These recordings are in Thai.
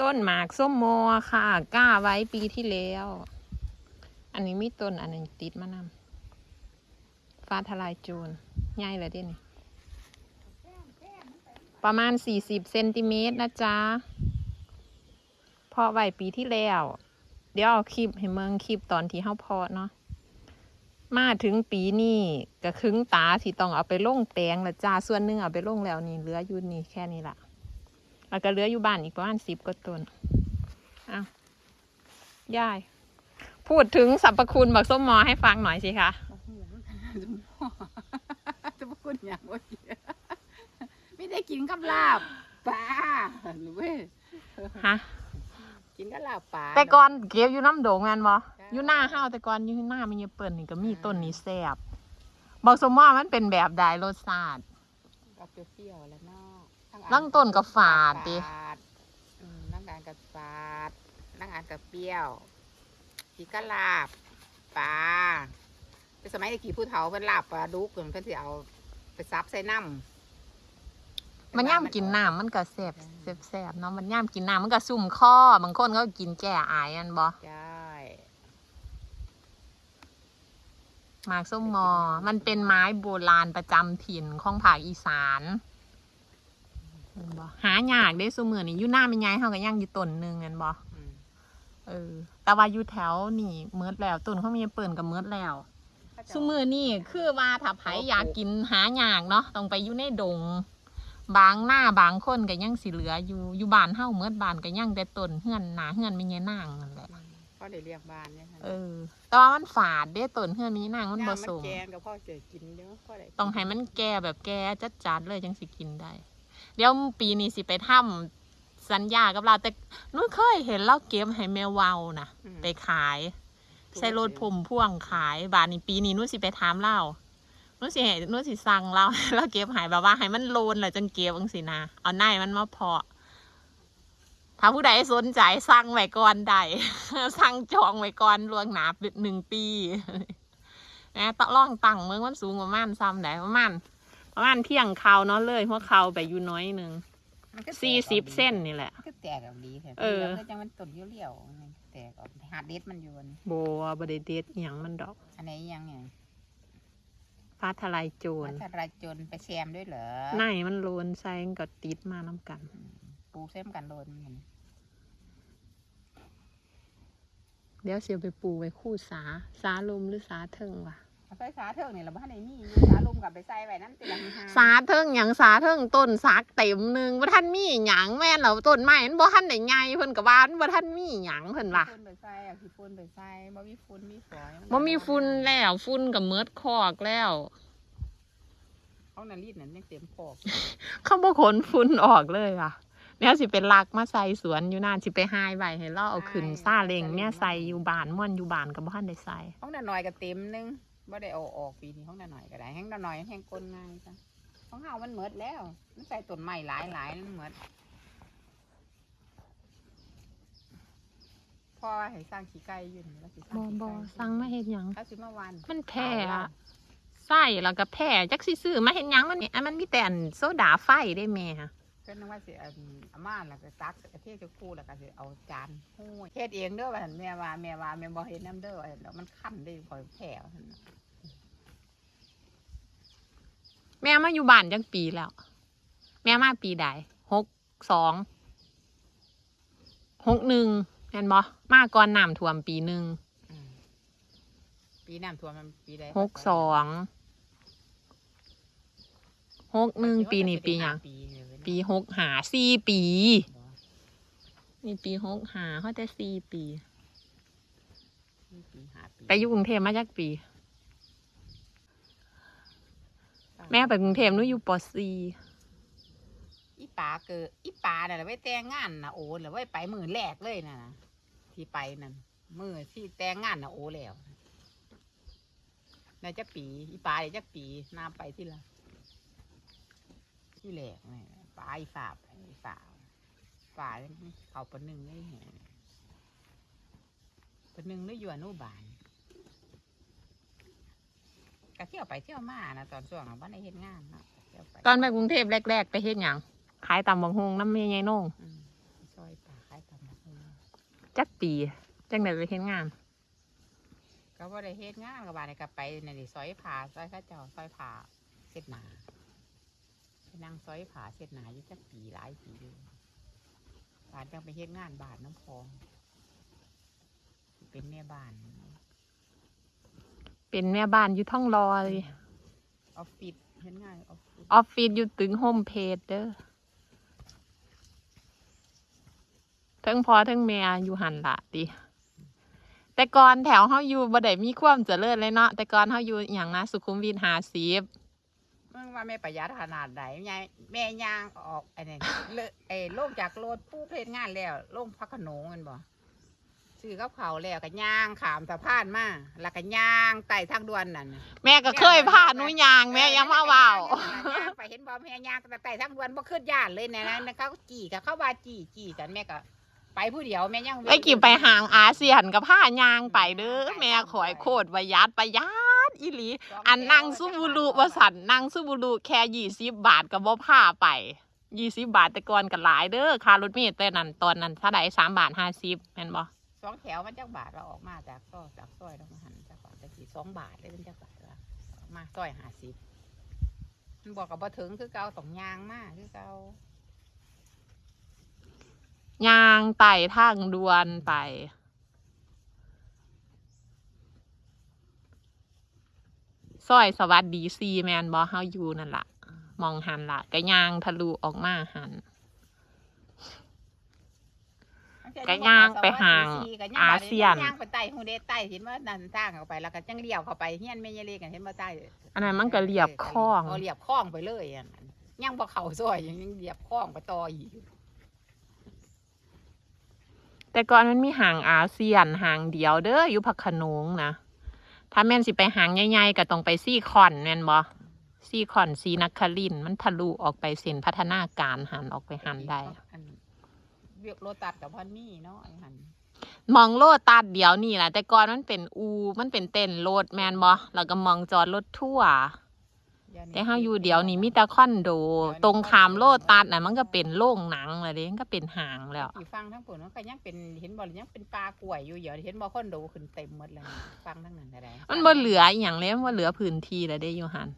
ต้นหมากส้มโมค่ะกล้าไว้ปีที่แล้ว อันนี้มีต้นอันนึงติดมานำฟ้าทลายโจรง่ายเลยเด้นี่ประมาณสี่สิบเซนติเมตรนะจ๊ะพอไว้ปีที่แล้ว เดี๋ยวเอาคลิปให้เมืองคลิปตอนที่เฮาพอเนาะมาถึงปีนี้ก็ครึ่งตาที่ต้องเอาไปลงแปลงละจ้าส่วนหนึ่งเอาไปลงแล้วนี่เหลืออยู่นี่แค่นี้ละ แล้วก็เหลืออยู่บ้านอีกประมาณสิบกว่าต้นอ้าวยาย พูดถึงสรรพคุณบักส้มมอให้ฟังหน่อยสิคะโอ้โหจะหม้อจะพูดอย่างว่าไม่ได้กินกับลาบปลาหรือเว้ยฮะกินกับลาบปลาแต่ก่อนเก็บอยู่น้ำโด่งแม่นบ่อยู่หน้าห้าวแต่ก่อนอยู่หน้ามันยังเปิ่นนี่ก็มีต้นนี้แซ่บบักส้มมอมันเป็นแบบใดรสชาติกับ เปรี้ยวๆแล้วเนาะทั้อัลังต้นก็ฝาดดิฝาดอืมลังอันกับฝาดลังอันกับเปรี้ยวกินกับลาบปลาแต่สมัยตะกี้ผู้เฒ่าเพิ่นลาบปลาดุกเพิ่นเพิ่นสิเอาไปซับใส่น้ำมันย่ามกินน้ำมันก็แซ่บแซ่บแซ่บเนาะมันย่ามกินน้ำมันก็ซุ่มข้อบางคนก็กินแก้อายอันบ่ใช่ หมากส้มมอมันเป็นไม้โบราณประจำถิ่นของภาคอีสานเห็นบ่หายากได้ซุมือนี่อยู่หน้าไม่ย้ายเฮาก็ย่างอยู่ต้นหนึงแม่นบ่อืมเออ แต่ว่าอยู่แถวนี่เมิดแล้วต้นเขามีเปิ่นกับเมิดแล้วซุมือนี่คือว่าถ้าไผอยากกินหายากเนาะต้องไปอยู่ในดง บางหน้าบางคนก็ยังสิเหลืออยู่อยู่บ้านเฮาเมิดบ้านก็ยังแต่ต้นเฮือนหนาเฮือนไม่ยายนางนั่นแหละ ก็ได้เรียกบ้านเนี่ยค่ะเออแต่ว่ามันฝาดเด้ต้นเฮือนมีนางมันย่าผสมแกงกับพ่อเจอกินเด้อพ่อได้ต้องให้มันแก่แบบแก่จัดๆเลยจังสิกินได้ เดี๋ยวปีนี้สิไปทำสัญญากับเราแต่หนู้เคยเห็นเราเก็บให้แมวเวานะอืมไปขายใส่รถผมพ่วงขายบาทนี้ปีนี้หนู้สิไปถามเล่าหนู้สิให้หนู้สิสั่งเราเราเก็บใหายแบบว่าให้มันโลนเลยจังเก็บจังสินะเอาหน้ามันมาเพาะ ถ้าผู้ใดสนใจสั่งไว้ก่อนได้สั่งจองไว้ก่อนล่วงหนาหนึ่งปีนะต้องล่องตั้งเมืองมันสูงประมาณซ้ำได้ประมาณประมาณเที่ยงเขาเนาะเลยหัวเขาไปอยู่น้อยหนึ่งมันก็แตกสี่ออกสิบดีเส้นนี่แหละมันก็แตกออกดีแท้เออแล้วก็จังมันต้นเลี้ยวๆมันแตกออกหาเด็ดมันอยู่อันโบวบไดเด็ดอหย่างมันดอก อันไหนยังไงฟ้าทลายโจรวัชรจนไปแซมด้วยเหรอในมันโลนใส่ก็ติดมาน้ำกันอืมปลูกเส้มกันโดนมัน เดี๋ยวเสียวไปปูไว้คู่สา สาลมหรือสาเทิงวะเอาไปสาเทิงนี่เราบ้านไหนมีอยู่สาลุมกับไปใส่ไว้นั่นติละห้าสาเทิงหยังสาเทิงต้นสักเต็มหนึ่งว่าท่านมีหยังแม่นเหรอต้นไม้มันบ่ท่านไหนไงเพิ่นกับว่ามันบ่ท่านมีหยังเพิ่นว่าฝุ่นไปใส่เอาขี้ฝุ่นไปใส่บ่มีฝุ่นมีฝอยบ่มีฝุ่นแล้วฝุ่นกับเมิดคอกแล้วห้องนั้นรีดนั่นยังเต็มคอก เขาบ่ขนฝุ่นออกเลยอะ เนี่ยสิเป็นลักมาใส่สวนอยู่นานสิไปหายไว้ให้เราเอาขึ้นซาเล้งเนี่ยใส่อยู่บ้านม่วนอยู่บ้านก็บ่ทันได้ใส่ห้องนั้นหน่อยก็เต็มนึงบ่ได้เอาออกปีนี้ห้องนั้นหน่อยก็ได้แห้งนั้นหน่อยแห้งก้นง่ายจ้ะห้องเฮามันเหมิดแล้วมันใส่ต้นไม้หลายหลายๆมันเหมิดพ่อให้สร้างขี้ไก่อยืนแล้วสิสร้างบ่ขี้บ่ไก่สั่งมาเฮ็ดหยังถ้าสิมาวันมันแพ้อะใส่แล้วก็แพ้จักสิซื้อมาเฮ็ดหยังมันนี่อันมันมีแต่อันโซดาไฟได้แม่ ก็นึกว่าสิเอาอาม่าแล้วก็ตักกระเทศจะคู่แล้วก็สิเอาจานห้วยเฮ็ดเองเด้อว่าหั่นแม่ว่าแม่ว่าแม่บ่เฮ็ดน้ำเด้อว่าหั่นแล้วมันคั่นได้คอยแผ่ว่าหั่นน่ะแม่มาอยู่บ้านจังปีแล้ว แม่มาปีใดหกสองหกหนึ่งเห็นบ่มาก่อนน้ำท่วมปีหนึ่งอืมปีน้ำท่วมมันปีใดหกสองหกหนึ่งปีนี้ปีหยัง ปีเลยเว้ย ปีหกหาสี่ปี นี่ปีหกหาเขาแต่สี่ปีปีห้าปี ไปอยู่กรุงเทพมาจากปี แม่ไปกรุงเทพหนูอยู่ปสี่อีปลาเกิดอีปลาน่ะไว้แต่งงานน่ะโอ้แล้วไว้ไปมือแรกเลยน่ะนะที่ไปนั่นมือที่แต่งงานน่ะโอ้แล้วน่าจะปีอีปลาได้จักปีน้าไปที่ละที่แรกนี่ ปลาอีฝาบอีฝาฝาเขาปนหนึ่งเลยแหงปนหนึ่งเลยอยู่อนุบาลก็เที่ยวไปเที่ยวมานะตอนช่วงวันในเฮ็ดงานเนาะเที่ยวไปตอนไปกรุงเทพแรก ๆ ไปเฮ็ดหยังขายตำบักฮงน้ำเมียยายนงอืมซอยปลาขายตำบักหุ่งจักปีจังได๋ไปเฮ็ดงาน ก็บ่ได้เฮ็ดงานกับบานนี่ก็ไปนั่นนี่ซอยผ่าซอยเข้าเจ้าซอยผ่าเสร็จห นาไปนั่งซอยผ่าเสร็จหนาอยู่จักปีหลายปีอยู่บานจังไปเฮ็ดงานบานน้ำพอง เป็นแม่บ้าน เป็นแม่บ้านอยู่ท่องรอเลยออฟฟิศเฮ็ดงานออฟฟิศออฟฟิศอยู่ตึงโฮมเพจเด้อเทั้งพอเทั้งแม่อยู่หันละติแต่ก่อนแถวเฮาอยู่บ่ได้มีความเจริญเลยเนาะแต่ก่อนเฮาอยู่อหย่างนะสุขุมวิท50เมื่อว่าแม่ประหยัดขนาดไหนแม่แม่ย่างออกไอ้นี่เลอะไอ้ลงจากรถปู้เพศงานแล้วลงพักขนงแมันบ่ซื้อกับเขาวแล้วก็ย่างขามสะพานมาแล้วก็ย่างไต่ทางด่วนนั่นน่ะแม่ก็เคยพาหนูยางแม่ยังมาเว้าย่างไปเห็นบ่แม่ย่างแต่ไต่ทางด่วนบ่ขึ้นย่านเลยเนี่ยนะเขาจี้กับเขาว่าจี้จี้กันแม่ก็ไปผู้เดียวแม่ยังไอ้กี่ไปห่างอาเซียนกับผ้ายางไปเด้อแม่ขอยโคตรประหยัดประหยัด อีหลี อันนั่งซูบูรุว่าสันนั่งซูบูรุแค่ยี่สิบบาทก็บ่พาไปยี่สิบบาทแต่ก่อนก็หลายเด้อค่ารถเมล์แต่นั้นตอนนั้นเท่าใดสามบาทห้าสิบแม่นบ่สองแถวมันจักบาทเราออกมาจากซอยจากซอยเรามาหันจักบาทตะกี้สองบาทเลยเป็นจักบาทละออกมาซอยห้าสิบมันบอกกับบ่ถึงคือเก่าสองยางมากคือเก่ายางไต่ทางด่วนไป ซอยสวัสดีซีแมนบอเฮาอยู่นั่นละมองหันละก็ย่างทะลุออกมาหันก็ย่างไปห่างอาเซียนย่างไปใต้ฮูเดใต้เห็นว่านั่นทางเข้าไปแล้วก็จังเลี้ยวเข้าไปเฮียนแม่ยายเล็กกันเห็นว่าใต้อันนั้นมันก็เรียบคลองเเรียบคลองไปเลยอันนั้นย่างบ่เข้าซอยยังเรียบคลองไปต่ออีกแต่ก่อนมันมีห่างอาเซียนห่างเดียวเด้ออยู่พักขนงนะ ถ้าแม่นสิไปห่างใหญ่ๆก็ต้องไปซี่คอนแม่นบ่ซี่คอนซีนักคลินทร์มันทะลุออกไปเส้นพัฒนาการหันออกไปหันได้ อันเวียกโรตัดกับพันมี่เนาะไอ้หันมองโลตัดเดี๋ยวนี่แหละแต่ก่อนมันเป็นอู มันเป็นเต้นรถแมนบ่แล้วก็มองจอดรถทั่วร์ แต่เฮาอยู่เดี๋ยวนี้มีแต่คอนโด ตรงขามโลตัดน่ะมันก็เป็นโรงหนังแล้วเด้มันก็เป็นห้างแล้วอีฟังทั้งผลมันก็ยังเป็นเห็นบ่หรือยังเป็นปลากล้วยอยู่เดี๋ยวเห็นบ่คอนโดขึ้นเต็มหมดเลยฟังทั้งนั้นได้มันบ่เหลืออหย่างเลยมันบ่เหลือพื้นที่แล้วเด้อยู่หัน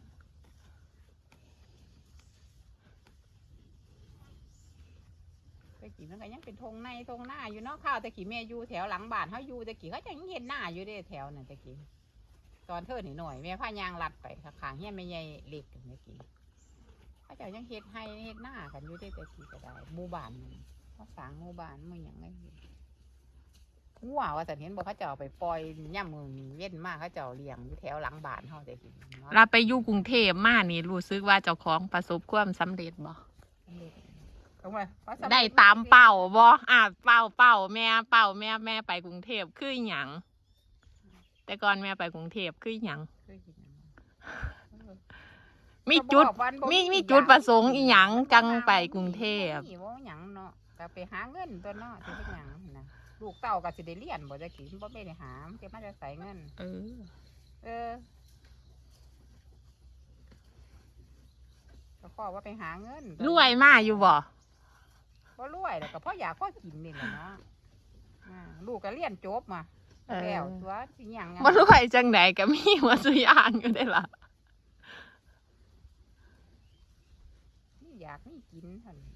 แต่กี้มันก็ยังเป็นทงในทงหน้าอยู่เนาะข้าวแต่กี้แม่อยู่แถวหลังบ้านเฮาอยู่แต่กี้เขาจะยังเห็นหน้าอยู่เด้แถวนั่นแต่กี้ ตอนเธอหน่หน่อยแม่พายางลัดไปข้างๆเฮียนแม่ใหญ่เล็กกันแต่กี้เขาเจะยังเฮ็ดให้เฮ็ดหน้ากันอยู่ได้แต่กี้ก็ได้หมู่บ้านมันเขาสร้างหมู่บ้านมันหยังไงอยู่งัวว่าแต่เห็นบ่เขาเจ้าเอาไปปล่อยย่ำมือมีเว้นมากเขาเจ้าเลี้ยงอยู่แถวหลังบ้านเฮาแต่กี้เนาะเราไปอยู่กรุงเทพมานี่รู้สึกว่าเจ้าของประสบความสำเร็จบ่เอาไว้เพระสำหรับได้ตามเป้าบ่อ่าเป้าเป้าแม่เป้าแม่แม่ไปกรุงเทพคือหยัง แต่ก่อนแม่ไปกรุงเทพคือหยังเคยกินอันนั้นเออมีจุดก็บอกว่าบ่มีมีอีกจุดอย่างประสงค์อีหยังจังไปกรุงเทพบ่มีบ่หยังเนาะก็ไปหาเงินตัวเนาะสิเฮ็ดหยังนะลูกเต้าก็สิได้เรียนบ่จักกี้บ่ได้หามันจะมาจะใส่เงิน เออเออก็ขอว่าไปหาเงินรวยมาอยู่บ่บ่รวยแล้วก็พ่ออยากพ่อกินนี่แหละเนาะอ่าลูกก็เรียนจบมาเออ แล้วตัวสิหยังอะบ่รวยจังไหนก็มีหัวสุอยางอยู่ได้ล่ะนี่อยากนี่กินเท่านั้น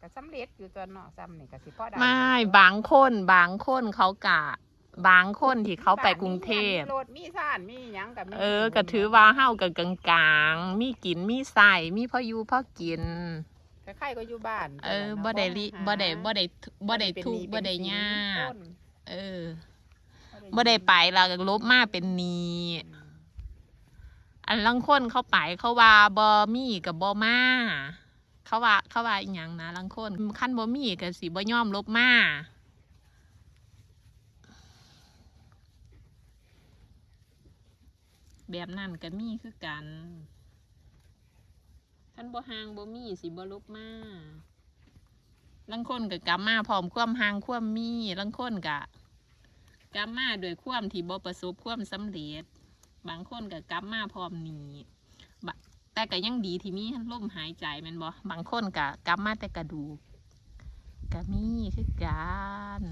ก็สำเร็จอยู่ตัวเนาะซ้ำนี่ก็สิพอได้ไม่บางคนบางคนเขากะบางคนที่เขาไปกรุงเทพมีรถมีซ่านมีหยังก็มีเออก็ถือว่าเฮากับกลางๆมีกินมีใส่มีพ่ออยู่พ่อกินใครๆก็อยู่บ้าน เออนาะบ่ได้ลิหาบ่ได้บ่ได้บ่ได้เป็นทุหกข์นี้บ่ได้เป็นสินยากต้นเออ บ่ได้ไปแล้วก็ลบมาเป็นนีอันลังคนเขาไปเขาว่าบ่มีกับบ่มาเขาว่าเขาว่าอีหยังนะลังคนคันบ่มีก็สิบ่ยอมลบมาแบบนั้นก็มีคือกันคันบ่หางบ่มีสิบ่ลบมาลังคนก็กลับมาพร้อมความหางความมีลังคนก็ กลับมาด้วยความที่บ่ประสบความสำเร็จ บางคนก็กลับมาพร้อมหนีแต่ก็ยังดีที่มีลมหายใจแมันบ่บางคนก็กลับมาแต่กระดูกกก็มีคือกัน